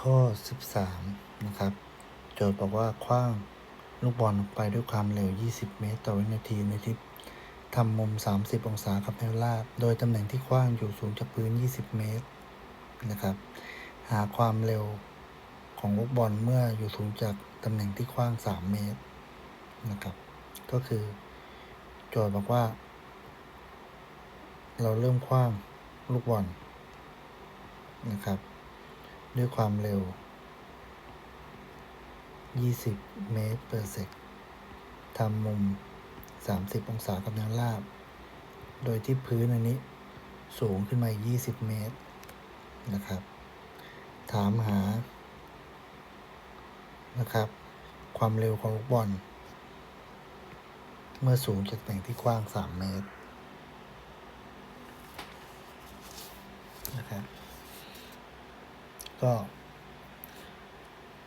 ข้อ 13 นะครับ โจทย์บอกว่าคว้างลูกบอลออกไปด้วยความเร็ว 20 เมตร ต่อวินาทีในทิศทำมุม 30 องศากับแนวราบ โดยตำแหน่งที่คว้างอยู่สูงจากพื้น 20 เมตร นะครับ หาความเร็วของลูกบอลเมื่ออยู่สูงจากตำแหน่งที่คว้าง 3 เมตร นะครับ ก็คือ โจทย์บอกว่า เราเริ่มคว้างลูกบอลนะครับ ด้วยความเร็ว 20 เมตร per sec ทำมุม 30 องศากับแนวราบ โดยที่พื้นอันนี้สูงขึ้นมาอีก20 เมตรนะครับ ถามหา นะครับ ความเร็วของลูกบอล เมื่อสูงจากแหล่งที่กว้าง 3 เมตรนะครับ ก็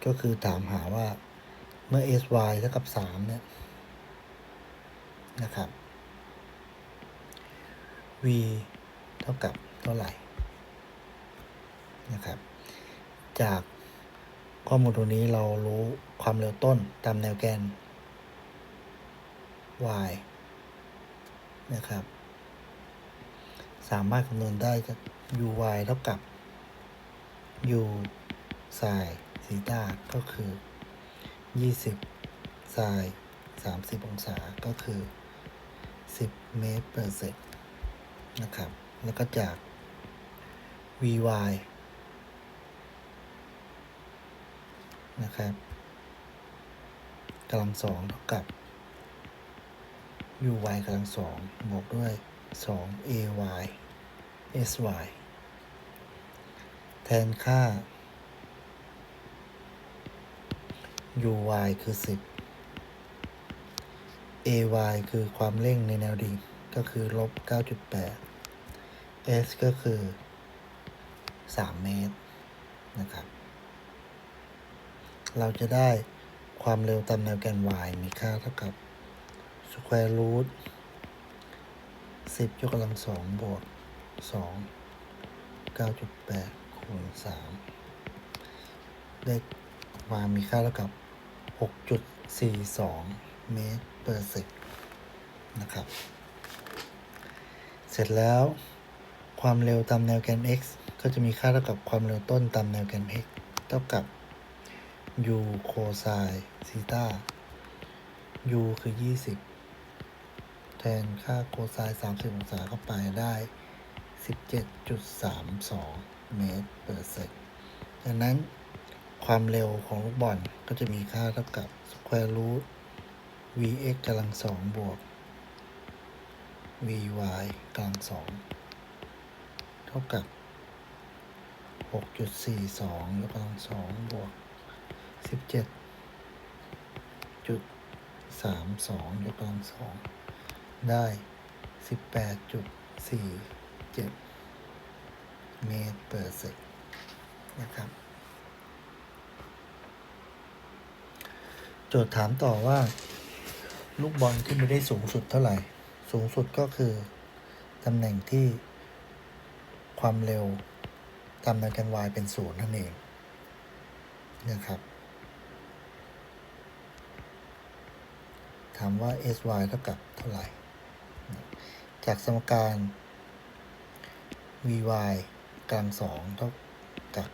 ก็คือถามหาว่าเมื่อ sy เท่ากับ3เนี่ยนะครับ v เท่ากับเท่าไหร่นะครับ จากข้อมูลตรงนี้เรารู้ความเร็วต้นตามแนวแกน y นะครับ สามารถคำนวณได้จาก uy เท่ากับ u sin ซีตาก็คือ 20 sin 30 องศาก็คือ 10 เมตร per sec นะครับ แล้วก็จาก vy นะครับกำลังสองเท่ากับ uy กำลังสองบวกด้วย 2 ay sy แทนค่า uy คือ 10 ay คือความเร่งในแนวดิ่งก็คือลบ 9.8 s ก็คือ 3 เมตร นะครับ เราจะได้ความเร็วตามแนวแกน y มีค่าเท่ากับ square root 10 ยกกำลังสองบวก 2 9.8 คูณ3ได้ y มีค่าเท่ากับ 6.42 เมตร per sec นะครับ เสร็จแล้วความเร็วตามแนวแกน x ก็จะมีค่าเท่ากับความเร็วต้นตามแนวแกน x เท่ากับ u cosine ซีตา u คือ 20 แทนค่าโคไซน์30 องศาเข้าไปได้ 17.32 เมตร per sec ดังนั้นความเร็วของลูกบอลก็จะมีค่าเท่ากับ square root vx กำลังสองบวก vy กำลังสองเท่ากับ 6.42ยกกำลังสองบวก 17.32 ยกกำลังสองได้ 18.47 เมตร per sec นะครับ โจทย์ถามต่อว่า ลูกบอลขึ้นไปได้สูงสุดเท่าไหร่ สูงสุดก็คือตำแหน่งที่ความเร็วตามแนวแกน y เป็นศูนย์นั่นเองนะครับ ถามว่า sy เท่ากับเท่าไหร่ จากสมการ vy กำลังสองเท่ากับ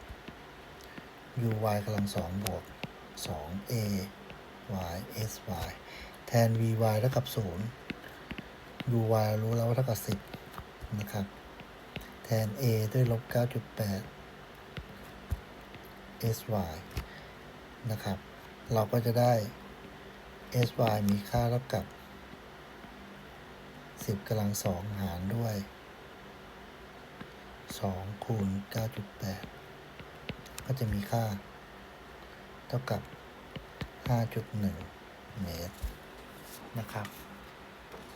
uy กำลังสองบวก 2 a y sy แทน vy เท่ากับ 0 uy รู้แล้วว่าเท่ากับ 10 นะครับ แทน a ด้วยลบ 9.8 sy นะครับ เราก็จะได้ sy มีค่าเท่ากับ 10กำลังสองหารด้วย 2คูณ 9.8 ก็จะมีค่า เท่ากับ 5.1 เมตร นะครับ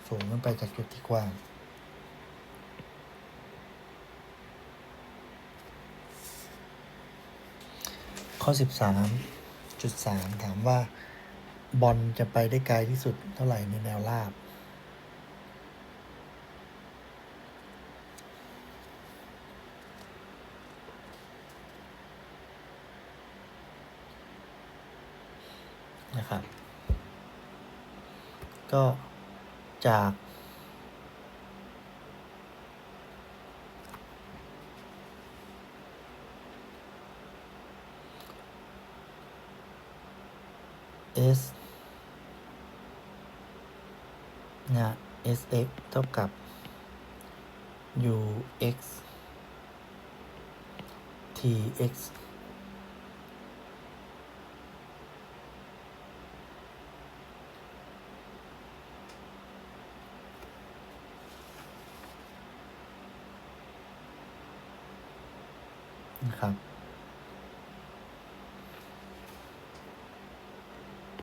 สูงขึ้นไปจากจุดที่กว้าง ข้อ 13.3 ถามว่า บอลจะไปได้ไกลที่สุดเท่าไหร่ในแนวราบ นะครับ ก็จาก s นะ sx เท่ากับ ux tx นะครับ